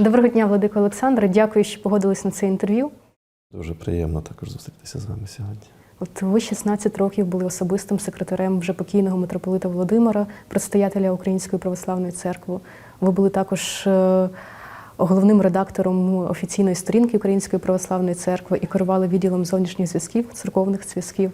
Доброго дня, Владико Олександре. Дякую, що погодились на це інтерв'ю. Дуже приємно також зустрітися з вами сьогодні. От ви 16 років були особистим секретарем вже покійного митрополита Володимира, предстоятеля Української православної церкви. Ви були також е, головним редактором офіційної сторінки Української православної церкви і керували відділом зовнішніх зв'язків, церковних зв'язків.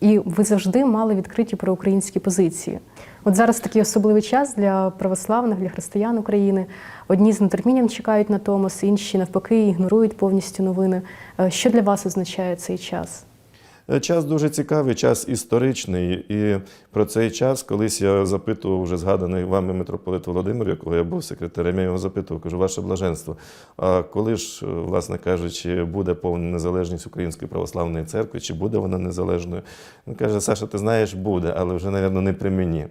І ви завжди мали відкриті проукраїнські позиції. От зараз такий особливий час для православних, для християн України. Одні з нетерпінням чекають на Томос, інші навпаки ігнорують повністю новини. Е, Що для вас означає цей час? Е, Час дуже цікавий, час історичний. І про цей час колись я запитував вже згаданий вами митрополит Володимир, якого я був секретарем, я його запитував, кажу, ваше блаженство. А коли ж, е, власне кажучи, буде повна незалежність Української православної церкви, чи буде вона незалежною? Він каже, Саша, ти знаєш, буде, але вже, мабуть, не при мені.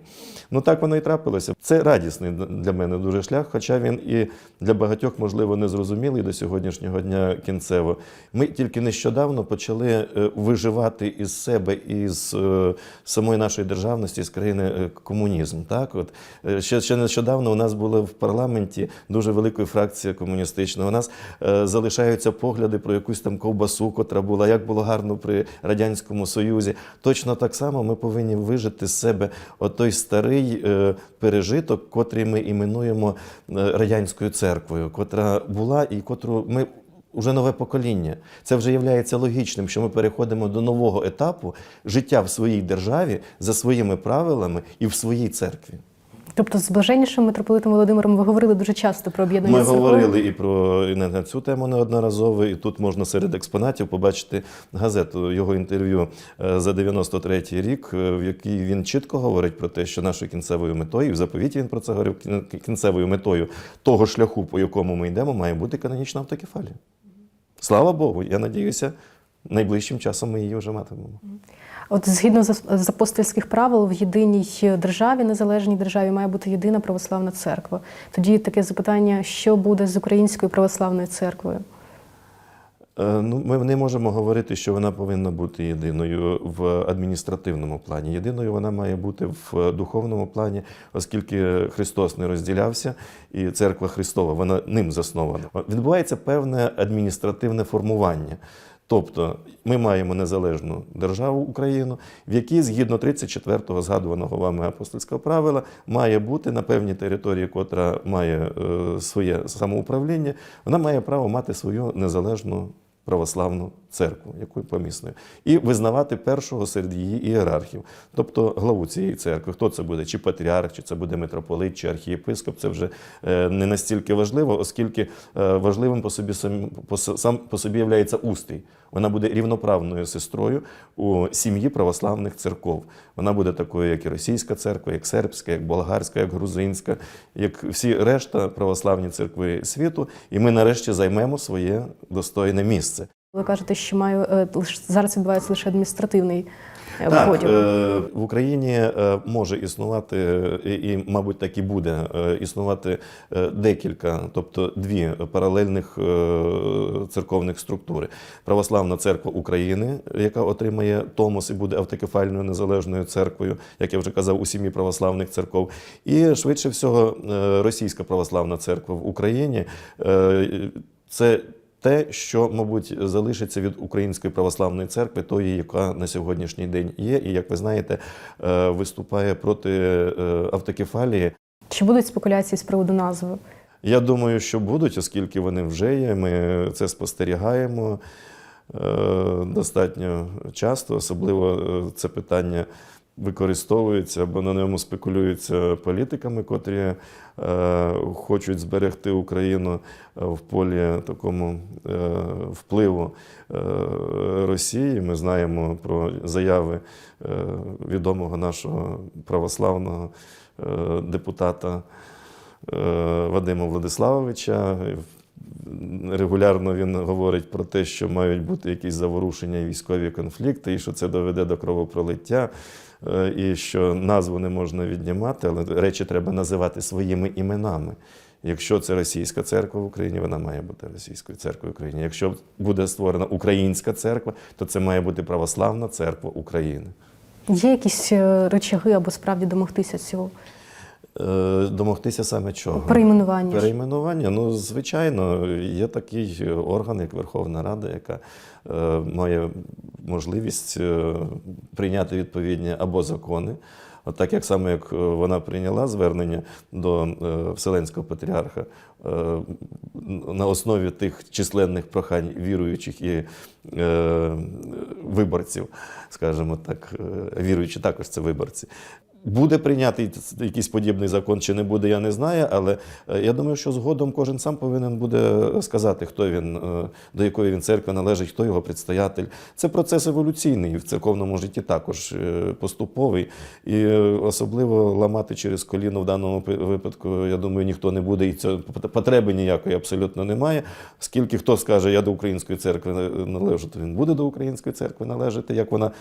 Ну так воно і трапилося. Це радісний для мене дуже шлях, хоча він і для багатьох, можливо, незрозумілий до сьогоднішнього дня кінцево. Ми тільки нещодавно почали е, виживати із себе, із е, самої нашої державності, з країни е, комунізм. Так, от Е, ще, ще нещодавно у нас була в парламенті дуже велика фракція комуністична. У нас е, залишаються погляди про якусь там ковбасу, котра була, як було гарно при радянському союзі. Точно так само ми повинні вижити з себе отой старий е, пережиток, котрий ми іменуємо радянською церквою, котра була і котру ми. Уже нове покоління. Це вже є логічним, що ми переходимо до нового етапу життя в своїй державі за своїми правилами і в своїй церкві. Тобто, з блаженнішим митрополитом Володимиром ви говорили дуже часто про об'єднання Ми церков. говорили і про і на цю тему неодноразово, і тут можна серед експонатів побачити газету його інтерв'ю е, за 93-й рік, е, в якій він чітко говорить про те, що нашою кінцевою метою, і в заповіті він про це говорив, кінцевою метою того шляху, по якому ми йдемо, має бути канонічна автокефалія. Слава Богу, я надіюся, найближчим часом ми її вже матимемо. От згідно з апостольських правил, в єдиній державі, незалежній державі, має бути єдина православна церква. Тоді таке запитання: що буде з українською православною церквою? Е, Ну, ми не можемо говорити, що вона повинна бути єдиною в адміністративному плані. Єдиною вона має бути в духовному плані, оскільки Христос не розділявся, і церква Христова, вона ним заснована. Відбувається певне адміністративне формування. Тобто ми маємо незалежну державу Україну, в якій згідно 34-го згадуваного вами апостольського правила має бути на певній території, котра має е, своє самоуправління, вона має право мати свою незалежну православну церкву, яку помісною, і визнавати першого серед її ієрархів, тобто главу цієї церкви. Хто це буде? Чи патріарх, чи це буде митрополит, чи архієпископ. Це вже е, не настільки важливо, оскільки е, важливим по собі сам по, собі є устрій. Вона буде рівноправною сестрою у сім'ї православних церков. Вона буде такою, як і російська церква, як сербська, як болгарська, як грузинська, як всі решта православні церкви світу. І ми нарешті займемо своє достойне місце. Ви кажете, що маю е, зараз відбувається лише адміністративний е, Так, поділ. е, в Україні може існувати, і, мабуть, так і буде існувати декілька, тобто дві паралельних церковних структури. Православна церква України, яка отримає Томос і буде автокефальною незалежною церквою, як я вже казав, у сім'ї православних церков. І швидше всього, Російська православна церква в Україні. Це те, що, мабуть, залишиться від Української православної церкви, тої, яка на сьогоднішній день є, і як ви знаєте, е, виступає проти е, автокефалії. Чи будуть спекуляції з приводу назви? Я думаю, що будуть, оскільки вони вже є. Ми це спостерігаємо е, достатньо часто, особливо це питання. Використовується або на ньому спекулюються політиками, котрі е, хочуть зберегти Україну е, в полі такому е, впливу Росії. Ми знаємо про заяви відомого нашого православного депутата Вадима Владиславовича. Регулярно він говорить про те, що мають бути якісь заворушення і військові конфлікти, і що це доведе до кровопролиття, е, і що назву не можна віднімати, але речі треба називати своїми іменами. Якщо це російська церква в Україні, вона має бути російською церквою в Україні. Якщо буде створена українська церква, то це має бути православна церква України. Є якісь е, речаги або справді домогтися цього? Е, Домогтися саме чого? Перейменування. Перейменування, ну звичайно, є такий орган, як Верховна Рада, яка е, має можливість е, прийняти відповідні або закони. От так як саме як вона прийняла звернення до е, Вселенського патріарха е, на основі тих численних прохань віруючих і е, виборців, скажімо так, віруючі також це виборці. Буде прийнятий якийсь подібний закон чи не буде, я не знаю, але е, я думаю, що згодом кожен сам повинен буде сказати, хто він, е, до якої він церкви належить, хто його предстоятель. Це процес еволюційний в церковному житті також е, поступовий. І особливо ламати через коліно в даному випадку, я думаю, ніхто не буде, і цього потреби ніякої абсолютно немає. Оскільки хто скаже, я до української церкви належу, то він буде до української церкви належати, як вона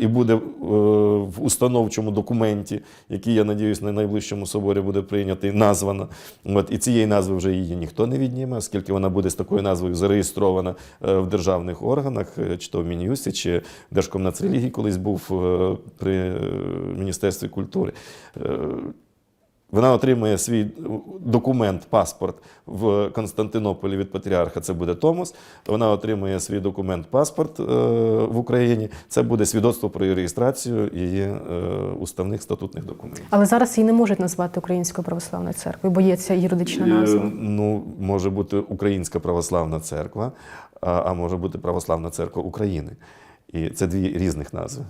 і буде в установчому документі, який, я надіюсь, на найближчому соборі буде прийнятий, названа. От, і цієї назви вже її ніхто не відніме, оскільки вона буде з такою назвою зареєстрована е, в державних органах, е, чи то в Мін'юсті, чи Держкомнацрелігії колись був е, при Міністерстві культури. Е, вона отримує свій документ, паспорт в Константинополі від патріарха. Це буде Томос. Вона отримує свій документ, паспорт е, в Україні. Це буде свідоцтво про її реєстрацію її е, уставних статутних документів. Але зараз її не можуть назвати Українською православною церквою, бо є ця юридична назва. Е, Ну, може бути Українська православна церква, а, може бути Православна церква України. І це дві різних назви.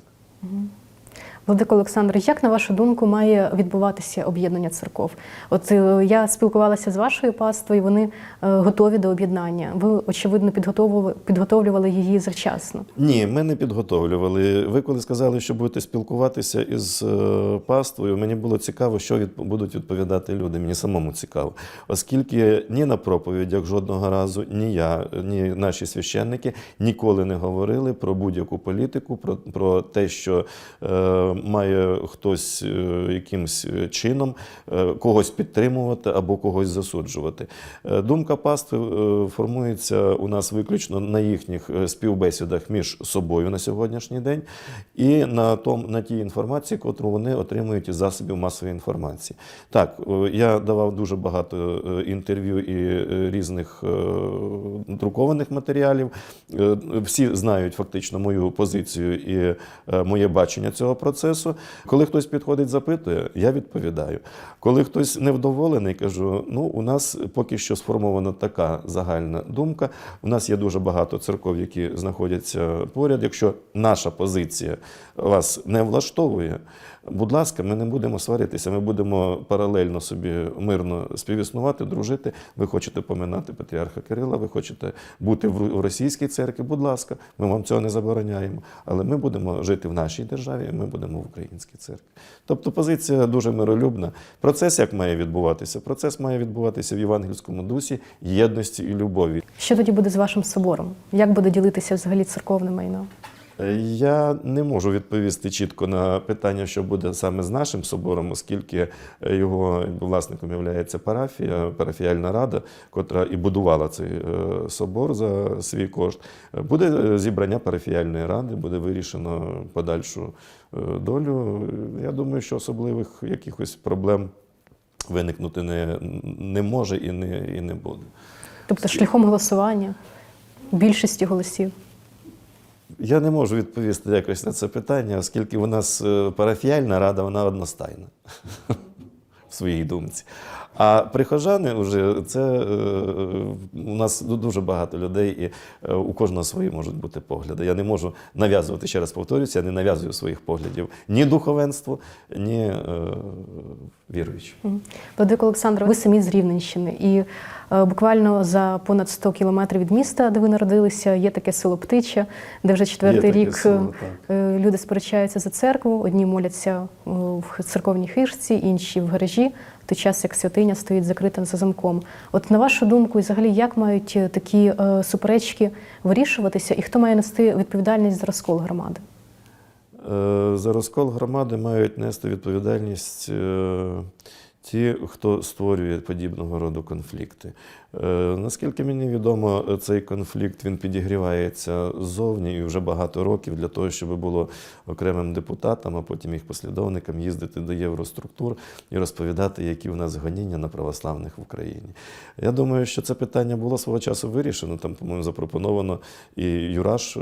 Владико Олександр, як на вашу думку має відбуватися об'єднання церков? От е, я спілкувалася з вашою паствою, вони е, готові до об'єднання. Ви очевидно підготовували, підготовлювали її завчасно. Ні, ми не підготовлювали. Ви коли сказали, що будете спілкуватися із е, паствою, мені було цікаво, що від, будуть відповідати люди. Мені самому цікаво. Оскільки ні на проповідях жодного разу, ні я, ні наші священники ніколи не говорили про будь-яку політику, про, про те, що має хтось е, якимсь чином е, когось підтримувати або когось засуджувати. Е, Думка пастви е, формується у нас виключно на їхніх е, співбесідах між собою на сьогоднішній день і на, том, на тій інформації, яку вони отримують із засобів масової інформації. Так, е, я давав дуже багато е, інтерв'ю і е, різних е, друкованих матеріалів. Е, Всі знають фактично мою позицію і е, моє бачення цього процесу. Коли хтось підходить, запитує, я відповідаю. Коли хтось невдоволений, кажу: ну, у нас поки що сформована така загальна думка. У нас є дуже багато церков, які знаходяться поряд. Якщо наша позиція вас не влаштовує, будь ласка, ми не будемо сваритися, ми будемо паралельно собі мирно співіснувати, дружити. Ви хочете поминати патріарха Кирила, ви хочете бути в російській церкві, будь ласка, ми вам цього не забороняємо. Але ми будемо жити в нашій державі, ми будемо в українській церкві. Тобто позиція дуже миролюбна. Процес як має відбуватися? Процес має відбуватися в євангельському дусі єдності і любові. Що тоді буде з вашим собором? Як буде ділитися взагалі церковне майно? Е, Я не можу відповісти чітко на питання, що буде саме з нашим собором, оскільки е, його власником є парафія, парафіяльна рада, котра і будувала цей е, собор за свій кошт. Буде зібрання парафіяльної ради, буде вирішено подальшу долю. Я думаю, що особливих якихось проблем виникнути не, не може і не, і не буде. Тобто шляхом голосування, більшістю голосів. Я не можу відповісти якось на це питання, оскільки у нас е, парафіяльна рада, вона одностайна в своїй думці. А прихожани вже це е, у нас дуже багато людей, і е, у кожного свої можуть бути погляди. Я не можу нав'язувати, ще раз повторюся, я не нав'язую своїх поглядів ні духовенству, ні е, віруючим. Владико Олександр, ви самі з Рівненщини, і буквально за понад 100 кілометрів від міста, де ви народилися, є таке село Птича, де вже четвертий рік село, люди сперечаються за церкву. Одні моляться в церковній хижці, інші в гаражі, в той час як святиня стоїть закрита за замком. От на вашу думку, взагалі, як мають е, такі е, суперечки вирішуватися, і хто має нести відповідальність за розкол громади? Е, За розкол громади мають нести відповідальність ті, хто створює подібного роду конфлікти. Е, Наскільки мені відомо, цей конфлікт він підігрівається ззовні і вже багато років для того, щоб було окремим депутатам, а потім їх послідовникам їздити до євроструктур і розповідати, які у нас гоніння на православних в Україні. Я думаю, що це питання було свого часу вирішено. Там, по-моєму, запропоновано і Юраш, е,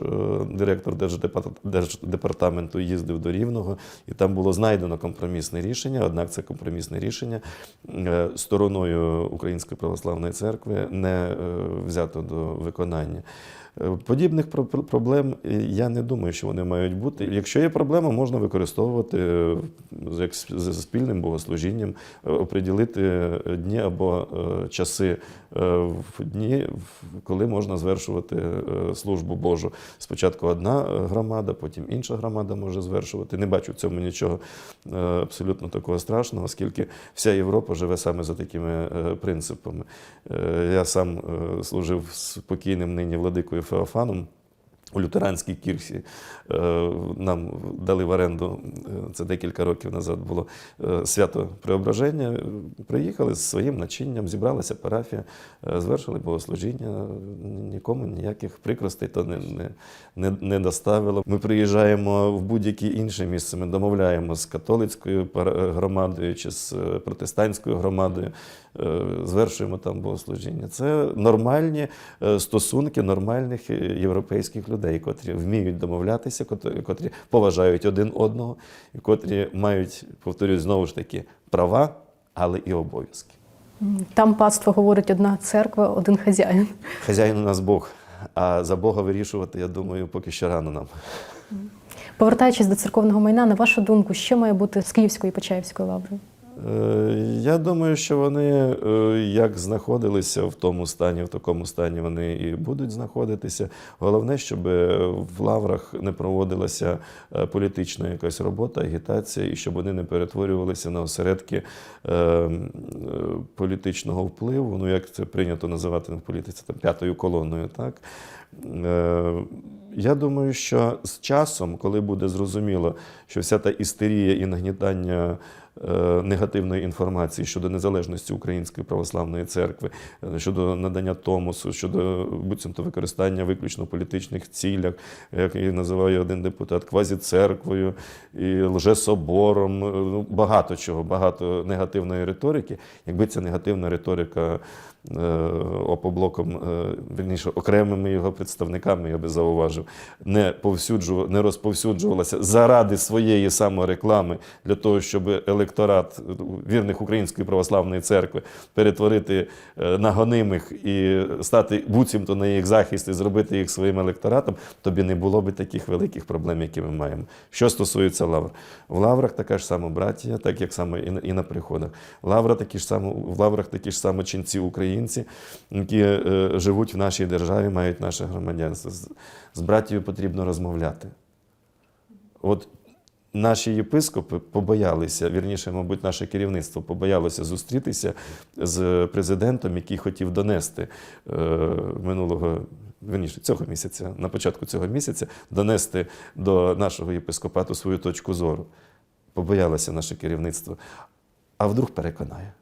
директор Держдепар- Держдепартаменту, їздив до Рівного, і там було знайдено компромісне рішення. Однак це компромісне рішення е, стороною Української православної церкви не е, взято до виконання. Е, Подібних про- про- проблем е, я не думаю, що вони мають бути. Якщо є проблема, можна використовувати як з спільним богослужінням, оприділити дні або часи в дні, коли можна звершувати службу Божу. Спочатку одна громада, потім інша громада може звершувати. Не бачу в цьому нічого абсолютно такого страшного, оскільки вся Європа живе саме за такими принципами. Е, Я сам е, служив з покійним нині владикою Феофаном. У лютеранській кірсі е, нам дали в оренду, це декілька років назад було свято Преображення. Приїхали з своїм начинням, зібралася парафія, звершили богослужіння. Нікому ніяких прикростей то не, не, не, не доставило. Ми приїжджаємо в будь-яке інше місце. Ми домовляємо з католицькою громадою чи з протестантською громадою, звершуємо там богослужіння. Це нормальні е, стосунки нормальних е, європейських людей, котрі вміють домовлятися, котрі, поважають один одного, і котрі мають, повторюсь, знову ж таки, права, але і обов'язки. Там паство говорить одна церква, один хазяїн. Хазяїн у нас Бог. А за Бога вирішувати, я думаю, поки що рано нам. Повертаючись до церковного майна, на вашу думку, що має бути з Київською і Почаївською лаврою? Е, Я думаю, що вони е, як знаходилися в тому стані, в такому стані вони і будуть знаходитися. Головне, щоб в лаврах не проводилася е, політична якась робота, агітація, і щоб вони не перетворювалися на осередки е, е, політичного впливу. Ну, як це прийнято називати в політиці, там п'ятою колоною, так. Е, Я думаю, що з часом, коли буде зрозуміло, що вся та істерія і нагнітання е, негативної інформації щодо незалежності Української православної церкви, е, щодо надання томосу, щодо буцімто використання виключно політичних цілях, як її називає один депутат, квазіцерквою і лжесобором, е, ну, багато чого, багато негативної риторики. Якби ця негативна риторика е, опоблоком, е, вірніше, окремими його представниками, я би зауважив, не повсюджував, не розповсюджувалася заради своєї самореклами для того, щоб електорат вірних Української православної церкви перетворити е, на гонимих і стати буцімто на їх захист і зробити їх своїм електоратом, тобі не було би таких великих проблем, які ми маємо. Що стосується лавр, в лаврах така ж сама братія, так як саме і на, приходах. Лавра такі ж само, в лаврах такі ж саме ченці українці, які е, живуть в нашій державі, мають наше громадянство. З братією потрібно розмовляти. От наші єпископи побоялися, вірніше, мабуть, наше керівництво побоялося зустрітися з президентом, який хотів донести е, минулого. Вірніше, цього місяця, на початку цього місяця, донести до нашого єпископату свою точку зору. Побоялося наше керівництво. А вдруг переконає.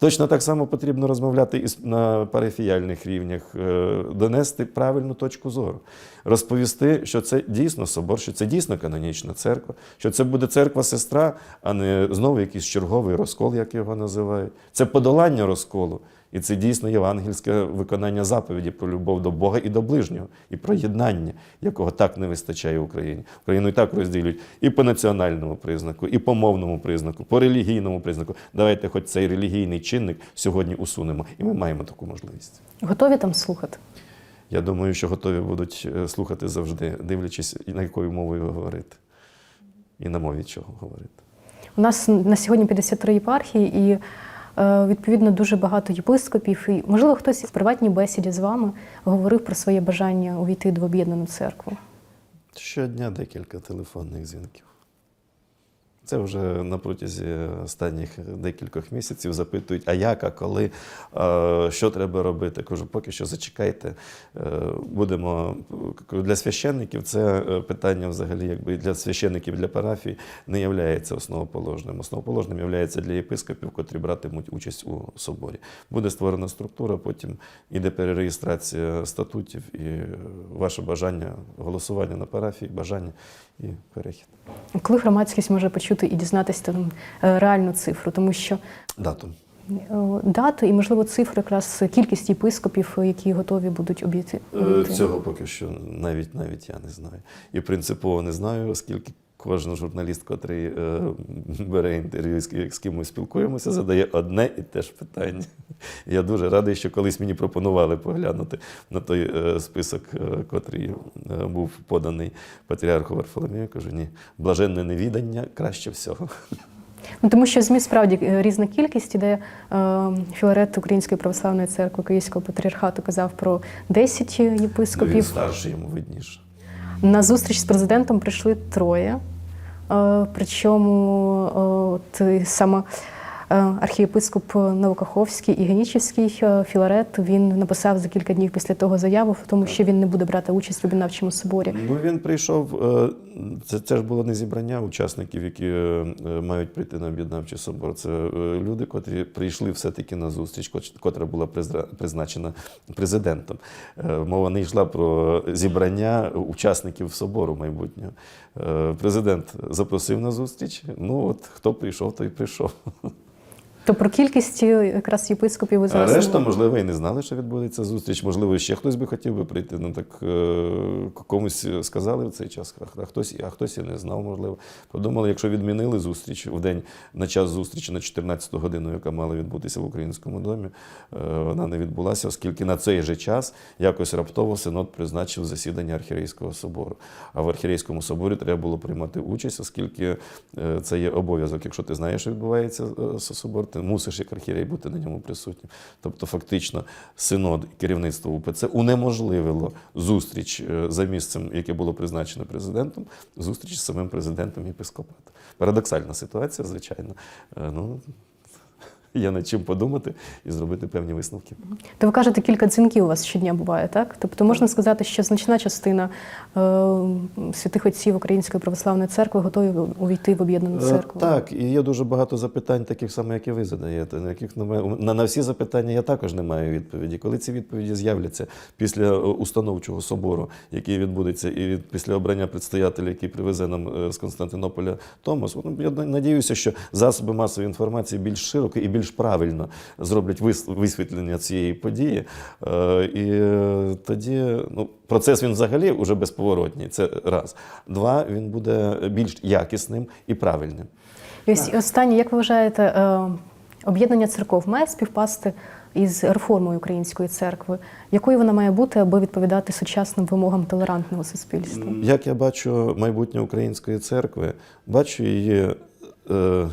Точно так само потрібно розмовляти і на парафіяльних рівнях, е, донести правильну точку зору, розповісти, що це дійсно собор, що це дійсно канонічна церква, що це буде церква-сестра, а не знову якийсь черговий розкол, як його називають. Це подолання розколу. І це дійсно євангельське виконання заповіді про любов до Бога і до ближнього, і про єднання, якого так не вистачає Україні. Україну і так розділюють і по національному признаку, і по мовному признаку, по релігійному признаку. Давайте хоч цей релігійний чинник сьогодні усунемо, і ми маємо таку можливість. Готові там слухати? Я думаю, що готові будуть е, слухати завжди, дивлячись, на якою мовою говорити, і на мові чого говорити. У нас на сьогодні 53 єпархії, і відповідно дуже багато єпископів. І можливо, хтось в приватній бесіді з вами говорив про своє бажання увійти до об'єднану церкву. Щодня декілька телефонних дзвінків. Це вже на протязі останніх декількох місяців запитують, а як, а коли, а, що треба робити. Кажу, поки що зачекайте. Е, Будемо для священників це е, питання взагалі, якби для священників для парафій не є основоположним. Основоположним є для єпископів, котрі братимуть участь у соборі. Буде створена структура, потім іде перереєстрація статутів і е, ваше бажання, голосування на парафії, бажання і перехід. Коли громадськість може почути і дізнатися там, е, реальну цифру, тому що Дату. дату і, можливо, цифри, якраз кількість єпископів, які готові будуть обійти. Е, Цього поки що навіть навіть я не знаю. І принципово не знаю, оскільки кожен журналіст, котрий е, бере інтерв'ю, з ки- з ким ми спілкуємося, задає одне і те ж питання. Я дуже радий, що колись мені пропонували поглянути на той е, список, е, котрий е, був поданий патріарху Варфоломію. Кажу, ні, блаженне невідання краще всього. Ну, тому що ЗМІ справді е, різна кількість іде. Е, Філарет Української православної церкви Київського патріархату казав про 10 Ну, Він єпископів. старший йому видніше. На зустріч з президентом прийшли троє. Е, Причому е, от саме архієпископ Новокаховський і Генічівський е, Філарет він написав за кілька днів після того заяву, тому, що він не буде брати участь в об'єднавчому соборі. Ну він прийшов. е, Це, це ж було не зібрання учасників, які е, е, мають прийти на об'єднавчий собор. Це е, люди, котрі прийшли все-таки на зустріч, котра була призначена президентом. Е, Мова не йшла про зібрання учасників собору майбутнього. Е, Президент запросив на зустріч. Ну от хто прийшов, той прийшов. То про кількість якраз єпископів ви А решта, можливо, і не знали, що відбудеться зустріч. Можливо, ще хтось би хотів би прийти. Ну так е, комусь сказали в цей час, а хтось, а хтось і не знав, можливо. Подумали, якщо відмінили зустріч в день на час зустрічі на 14-ту годину, яка мала відбутися в українському домі, е, вона не відбулася, оскільки на цей же час якось раптово синод призначив засідання архірейського собору. А в архірейському соборі треба було приймати участь, оскільки е, це є обов'язок. Якщо ти знаєш, що відбувається собор, ти мусиш як архірей бути на ньому присутнім. Тобто, фактично, синод керівництво УПЦ унеможливило зустріч е, за місцем, яке було призначено президентом, зустріч з самим президентом єпископату. Парадоксальна ситуація, звичайно. Е, Ну, є над чим подумати і зробити певні висновки. То ви кажете, кілька дзвінків у вас щодня буває, так? Тобто можна сказати, що значна частина е, святих отців Української православної церкви готові увійти в об'єднану Е, церкву. Так, і є дуже багато запитань, таких саме, як і ви задаєте, на яких немає на, на всі запитання я також не маю відповіді. Коли ці відповіді з'являться після е, установчого собору, який відбудеться, і від- після обрання предстоятеля, який привезе нам е, з Константинополя Томас, ну, я надіюся, що засоби масової інформації більш широко і більш правильно зроблять вис- висвітлення цієї події. Е, І тоді ну, процес він взагалі вже безповоротній. Це раз. Два, він буде більш якісним і правильним. І ось останнє, як ви вважаєте, е, об'єднання церков має співпасти із реформою української церкви? Якою вона має бути, аби відповідати сучасним вимогам толерантного суспільства? Як я бачу майбутнє української церкви, бачу її е,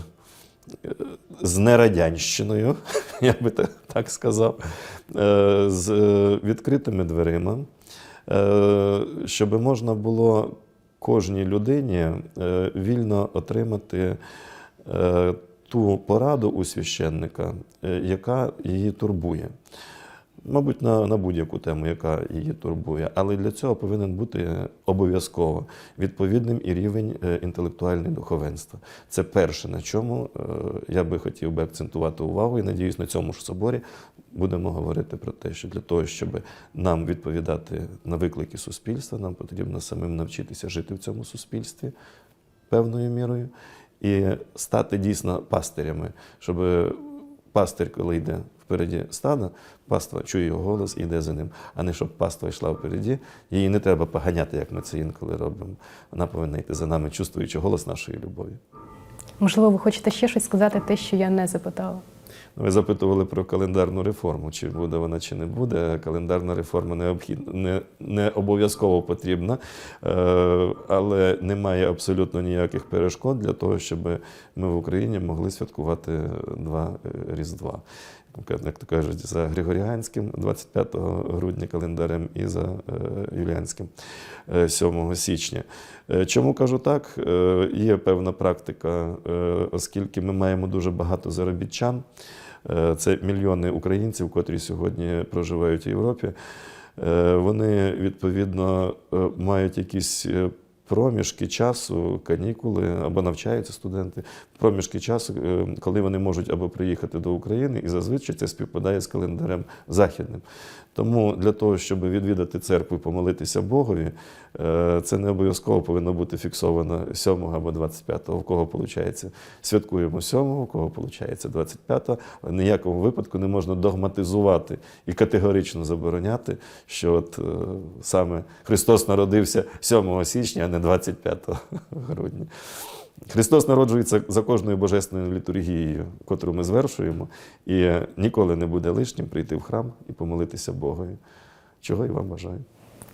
з нерадянщиною, я би так сказав, е, з е, відкритими дверима, е, щоб можна було кожній людині вільно отримати ту пораду у священника, яка її турбує. Мабуть, на, на будь-яку тему, яка її турбує. Але для цього повинен бути обов'язково відповідним і рівень е, інтелектуального духовенства. Це перше, на чому е, я би хотів би акцентувати увагу, і надіюсь, на цьому ж соборі будемо говорити про те, що для того, щоб нам відповідати на виклики суспільства, нам потрібно самим навчитися жити в цьому суспільстві певною мірою і стати дійсно пастирями, щоб пастир, коли йде впереді стада, паства чує його голос і йде за ним, а не щоб паства йшла впереді. Її не треба поганяти, як ми це інколи робимо. Вона повинна йти за нами, чувствуючи голос нашої любові. Можливо, ви хочете ще щось сказати, те, що я не запитала. Ви запитували про календарну реформу, чи буде вона, чи не буде. Календарна реформа необхідна, не, не обов'язково потрібна, е, але немає абсолютно ніяких перешкод для того, щоб ми в Україні могли святкувати два е, Як то кажуть, за Григоріанським 25 грудня календарем і за е, юліанським е, 7 січня. Е, Чому кажу так? Е, Є певна практика, е, оскільки ми маємо дуже багато заробітчан. Е, Це мільйони українців, котрі сьогодні проживають у Європі. Е, Вони відповідно е, мають якісь е, проміжки часу, канікули або навчаються студенти. Проміжки часу, е, коли вони можуть або приїхати до України, і зазвичай це співпадає з календарем західним. Тому для того, щоб відвідати церкву і помолитися Богові, е, це не обов'язково повинно бути фіксовано 7 або 25, у кого виходить. Святкуємо 7, у кого виходить 25, але в ніякому випадку не можна догматизувати і категорично забороняти, що от е, саме Христос народився 7 січня, а не 25 грудня. Христос народжується за кожною божественною літургією, котру ми звершуємо, і ніколи не буде лишнім прийти в храм і помолитися Богові. Чого і вам бажаю.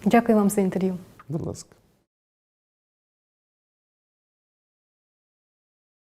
Дякую вам за інтерв'ю. Будь ласка.